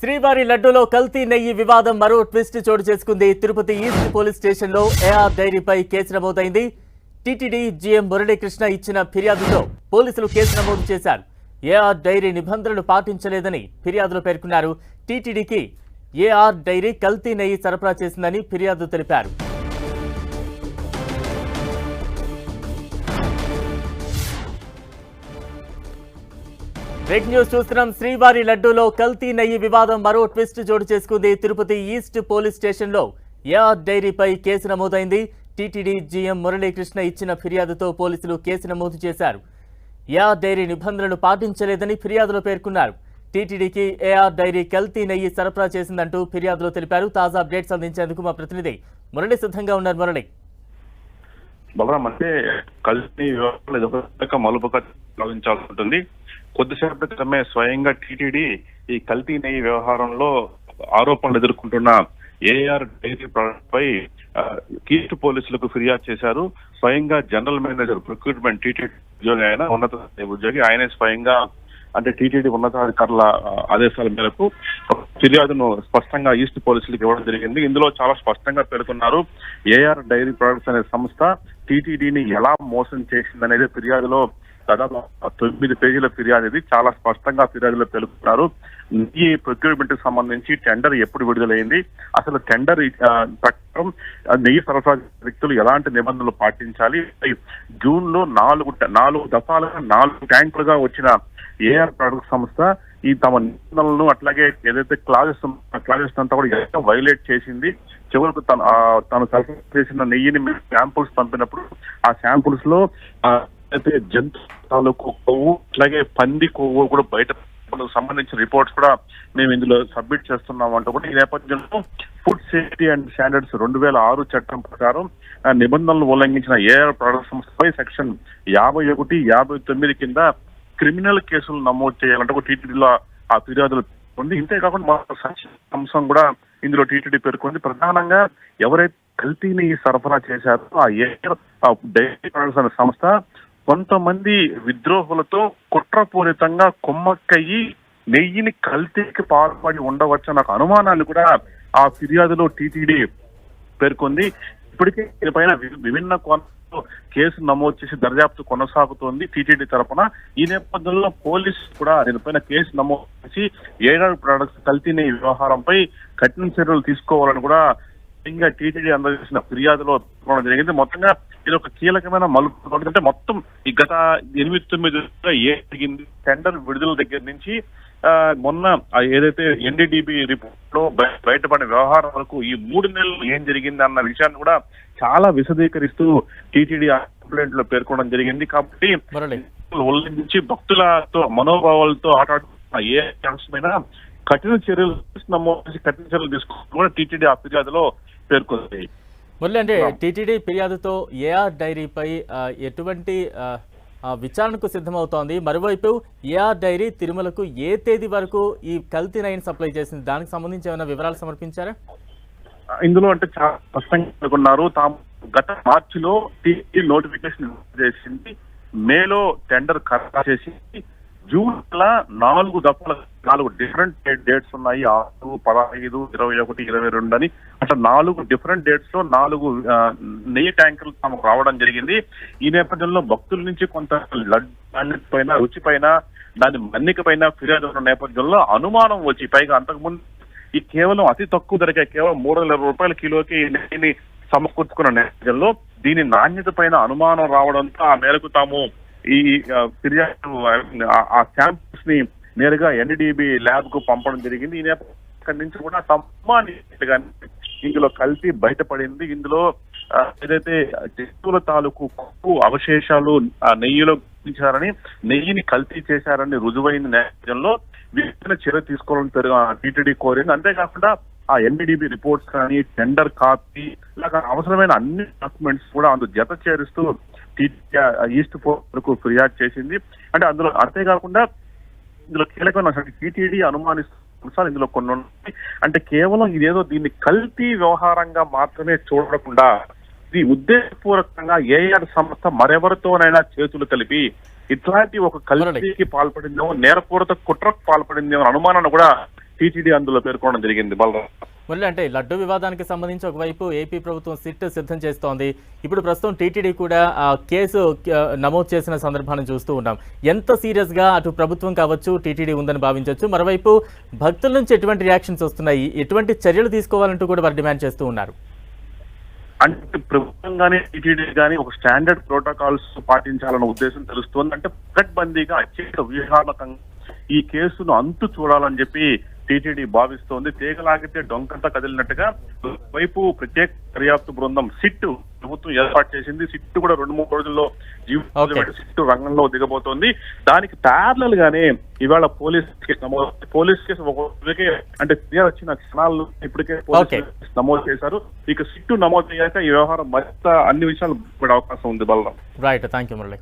శ్రీవారి లడ్డూలో కల్తీ నెయ్యి వివాదం మరో ట్విస్ట్ చోటు చేసుకుంది. తిరుపతి ఈస్ట్ పోలీస్ స్టేషన్లో ఏఆర్ డైరీపై కేసు నమోదైంది. టీటీడీ జీఎం మురళీకృష్ణ ఇచ్చిన ఫిర్యాదుతో పోలీసులు కేసు నమోదు చేశారు. ఏఆర్ డైరీ నిబంధనలు పాటించలేదని ఫిర్యాదులో పేర్కొన్నారు. టీటీడీకి ఏఆర్ డైరీ కల్తీ నెయ్యి సరఫరా చేసిందని ఫిర్యాదు తెలిపారు. బ్రేక్ న్యూస్ చూస్తున్నాం. శ్రీవారి లడ్డూలో కల్తీ నెయ్యి వివాదం మరో ట్విస్ట్ చోటు చేసుకుంది. తిరుపతి ఈస్ట్ పోలీస్ స్టేషన్లో ఏఆర్ డైరీపై కేసు నమోదైంది. టీటీడీ జీఎం మురళీకృష్ణ ఇచ్చిన ఫిర్యాదుతో పోలీసులు కేసు నమోదు చేశారు. ఏఆర్ డైరీ నిబంధనలు పాటించలేదని ఫిర్యాదులో పేర్కొన్నారు. టీటీడీకి ఏఆర్ డైరీ కల్తీ నెయ్యి సరఫరా చేసిందంటూ ఫిర్యాదులో తెలిపారు. తాజా అప్డేట్స్ అందించేందుకు మా ప్రతినిధి మురళి సిద్ధంగా ఉన్నారు మురళి. బలరాం అంటే కల్తీ మలుపుగా భావించాల్సి ఉంటుంది. కొద్దిసేపటి క్రితమే స్వయంగా టీటీడీ ఈ కల్తీ నెయ్యి వ్యవహారంలో ఆరోపణలు ఎదుర్కొంటున్న ఏఆర్ డైరీ ప్రాడక్ట్ పై కీర్తి పోలీసులకు ఫిర్యాదు చేశారు. స్వయంగా జనరల్ మేనేజర్ ప్రొక్యూర్మెంట్ టీటీడీ ఉద్యోగి ఆయన ఉన్నత ఉద్యోగి ఆయనే స్వయంగా అంటే టీటీడీ ఉన్నతాధికారుల ఆదేశాల మేరకు ఫిర్యాదును స్పష్టంగా ఈస్ట్ పోలీసులకు ఇవ్వడం జరిగింది. ఇందులో చాలా స్పష్టంగా పేర్కొన్నారు ఏఆర్ డైరీ ప్రొడక్ట్స్ అనే సంస్థ టీటీడీని ఎలా మోసం చేసిందనేది ఫిర్యాదులో దాదాపు తొమ్మిది పేజీల ఫిర్యాదు ఇది. చాలా స్పష్టంగా ఫిర్యాదులో తెలుపుతున్నారు. ఈ ప్రొక్యూర్మెంట్కి సంబంధించి టెండర్ ఎప్పుడు విడుదలైంది? అసలు టెండర్ ప్రకారం నెయ్యి సరఫరా వ్యక్తులు ఎలాంటి నిబంధనలు పాటించాలి? జూన్లో నాలుగు నాలుగు దఫాలుగా నాలుగు ట్యాంకులుగా వచ్చిన ఏఆర్ ప్రొడక్ట్ సంస్థ ఈ తమ నిబంధనలను అట్లాగే ఏదైతే క్లాజెస్ క్లాజెస్ అంతా కూడా ఎంత వైలేట్ చేసింది చివరకు తను ఆ, తను సరఫరా చేసిన నెయ్యిని శాంపుల్స్ పంపినప్పుడు ఆ శాంపుల్స్లో అయితే జంతు తాలూకు కొవ్వు అట్లాగే పంది కొవ్వు కూడా బయట సంబంధించిన రిపోర్ట్స్ కూడా మేము ఇందులో సబ్మిట్ చేస్తున్నాం అంటూ కూడా ఈ నేపథ్యంలో ఫుడ్ సేఫ్టీ అండ్ స్టాండర్డ్స్ రెండు వేల ఆరు చట్టం ప్రకారం ఆ నిబంధనలు ఉల్లంఘించిన ఏఆర్ ప్రొడక్ట్ సంస్థపై సెక్షన్ యాభై ఒకటి యాభై తొమ్మిది కింద క్రిమినల్ కేసులు నమోదు చేయాలంటే ఒక టీటీడీలో ఆ ఫిర్యాదులు ఉంది ఇంతేకాకుండా మరో సంక్షేమ అంశం కూడా ఇందులో టీటీడీ పేర్కొంది. ప్రధానంగా ఎవరైతే కల్తీని సరఫరా చేశారో ఆ ఏఆర్ ఆ డైరీ ప్రొడక్ట్స్ అనే సంస్థ కొంతమంది విద్రోహులతో కుట్రపూరితంగా కొమ్మక్కయ్యి నెయ్యిని కల్తీకి పాల్పడి ఉండవచ్చు నాకు అనుమానాలు కూడా ఆ ఫిర్యాదులో టీటీడీ పేర్కొంది. ఇప్పటికే దీనిపైన విభిన్న కోణంలో కేసు నమోదు చేసి దర్యాప్తు కొనసాగుతోంది టీటీడీ తరపున. ఈ నేపథ్యంలో పోలీసు కూడా దీనిపైన కేసు నమోదు చేసి ఏడాది ప్రొడక్ట్స్ కల్తీ నెయ్యి వ్యవహారంపై కఠిన చర్యలు తీసుకోవాలని కూడా ఇంకా టీటీడీ అందజేసిన ఫిర్యాదులో జరిగింది. మొత్తంగా ఇది ఒక కీలకమైన మలుపు. అంటే మొత్తం ఈ గత ఎనిమిది తొమ్మిది ఏ జరిగింది? టెండర్ విడుదల దగ్గర నుంచి మొన్న ఏదైతే ఎన్డీడీబీ రిపోర్ట్లో బయ- బయటపడిన వ్యవహారం వరకు ఈ మూడు నెలలు ఏం జరిగింది అన్న విషయాన్ని కూడా చాలా విశదీకరిస్తూ టీటీడీ కంప్లైంట్లో పేర్కొనడం జరిగింది. కాబట్టి ఉల్లంఘించి భక్తులతో మనోభావాలతో ఆటాడుతున్న ఏ అంశమైనా కఠిన చర్యలు నమోదు కఠిన చర్యలు తీసుకోవాలని కూడా టీటీడీ ఆ ఫిర్యాదులో పేర్కొంది. మురళి అంటే టీటీడీ ఫిర్యాదుతో ఏఆర్ డైరీపై ఎటువంటి విచారణకు సిద్ధమవుతోంది. మరోవైపు ఏఆర్ డైరీ తిరుమలకు ఏ తేదీ వరకు ఈ కల్తీ నైన్ సప్లై చేసింది? దానికి సంబంధించి ఏమైనా వివరాలు సమర్పించారా? ఇందులో అంటే చాలా స్పష్టంగా పేర్కొన్నారు. తాము గత మార్చిలో టీటీ నోటిఫికేషన్ చేసింది. మేలో టెండర్ ఖరారు చేసి జూన్ నెల నాలుగు దఫాల నాలుగు డిఫరెంట్ డేట్స్ ఉన్నాయి. ఆరు పదహైదు ఇరవై ఒకటి ఇరవై రెండు అని. అట్లా నాలుగు డిఫరెంట్ డేట్స్లో నాలుగు నెయ్యి ట్యాంకులు తమకు రావడం జరిగింది. ఈ నేపథ్యంలో భక్తుల నుంచి కొంత లడ్డు నాణ్యత పైన రుచి పైన దాని మన్నిక పైన ఫిర్యాదు ఉన్న నేపథ్యంలో అనుమానం వచ్చి పైగా అంతకుముందు ఈ కేవలం అతి తక్కువ ధరకే కేవలం మూడు వందల రూపాయల కిలోకి నెయ్యిని సమకూర్చుకున్న నేపథ్యంలో దీని నాణ్యత పైన అనుమానం రావడంతో ఆ మేరకు తాము ఈ ఫిర్యాదు ఆ- ఆ శాంపిల్స్ని నేరుగా ఎన్డీబీ ల్యాబ్కు పంపడం జరిగింది. ఈ నేపథ్యం నుంచి కూడా సంబంధించినట్టుగా ఇందులో కల్తీ బయటపడింది. ఇందులో ఏదైతే జంతువుల తాలూకు కొవ్వు అవశేషాలు ఆ నెయ్యిలో గుర్తించారని నెయ్యిని కల్తీ చేశారని రుజువైన నేపథ్యంలో వీటిని చర్య తీసుకోవాలని టీటీడీ కోరింది. అంతేకాకుండా ఆ ఎన్డీడీబీ రిపోర్ట్స్ కానీ టెండర్ కాపీ ఇలాగ అవసరమైన అన్ని డాక్యుమెంట్స్ కూడా అందులో జత చేరుస్తూ ఈస్ట్ ఈస్ట్కు ఫిర్యాదు చేసింది. అంటే అందులో అంతేకాకుండా ఇందులో కీలకమైన టీటీడీ అనుమానిస్తున్న అంశాలు ఇందులో కొన్ని ఉన్నాయి. అంటే కేవలం ఇదేదో దీన్ని కల్తీ వ్యవహారంగా మాత్రమే చూడకుండా ఇది ఉద్దేశపూర్వకంగా ఏఆర్ సంస్థ మరెవరితోనైనా చేతులు కలిపి ఇట్లాంటి ఒక కల్తీకి పాల్పడిందేమో నేరపూరిత కుట్రకు పాల్పడిందేమో అనే అనుమానాన్ని కూడా టీటీడీ అందులో పేర్కొనడం జరిగింది. బలరాం మళ్ళీ అంటే లడ్డు వివాదానికి సంబంధించి ఒకవైపు ఏపీ ప్రభుత్వం సిట్ సిద్ధం చేస్తోంది. ఇప్పుడు ప్రస్తుతం టీటీడీ కూడా ఆ కేసు నమోదు చేసిన సందర్భాన్ని చూస్తూ ఉన్నాం. ఎంత సీరియస్గా అటు ప్రభుత్వం కావచ్చు టీటీడీ ఉందని భావించవచ్చు మరోవైపు భక్తుల నుంచి ఎటువంటి రియాక్షన్స్ వస్తున్నాయి? ఎటువంటి చర్యలు తీసుకోవాలంటూ కూడా వారు డిమాండ్ చేస్తూ ఉన్నారు. అంటే ప్రభుత్వం కానీ టీటీడీ కానీ ఒక స్టాండర్డ్ ప్రోటోకాల్స్ పాటించాలన్న ఉద్దేశం తెలుస్తోంది. అంటే పకడ్బందీగా అత్యంత వ్యూహాత్మకంగా ఈ కేసును అంతు చూడాలని చెప్పి టీటీడీ భావిస్తోంది. తీగలాగితే డొంకంతా కదిలినట్టుగా వైపు ప్రత్యేక దర్యాప్తు బృందం సిట్ ప్రభుత్వం ఏర్పాటు చేసింది. సిట్ కూడా రెండు మూడు రోజుల్లో Okay. జీవితం సిట్ రంగంలో దిగబోతోంది. దానికి ప్యారలల్ గానే ఇవాళ పోలీస్ కేసు నమోదు పోలీస్ కేసు ఒక అంటే ఫిర్యాదు వచ్చిన క్షణాల్లో ఇప్పటికే పోలీస్ నమోదు చేశారు. ఇక సిట్టు నమోదు అయ్యాక ఈ వ్యవహారం మరింత అన్ని విషయాలు పడే అవకాశం ఉంది Balaram. Right thank you Murali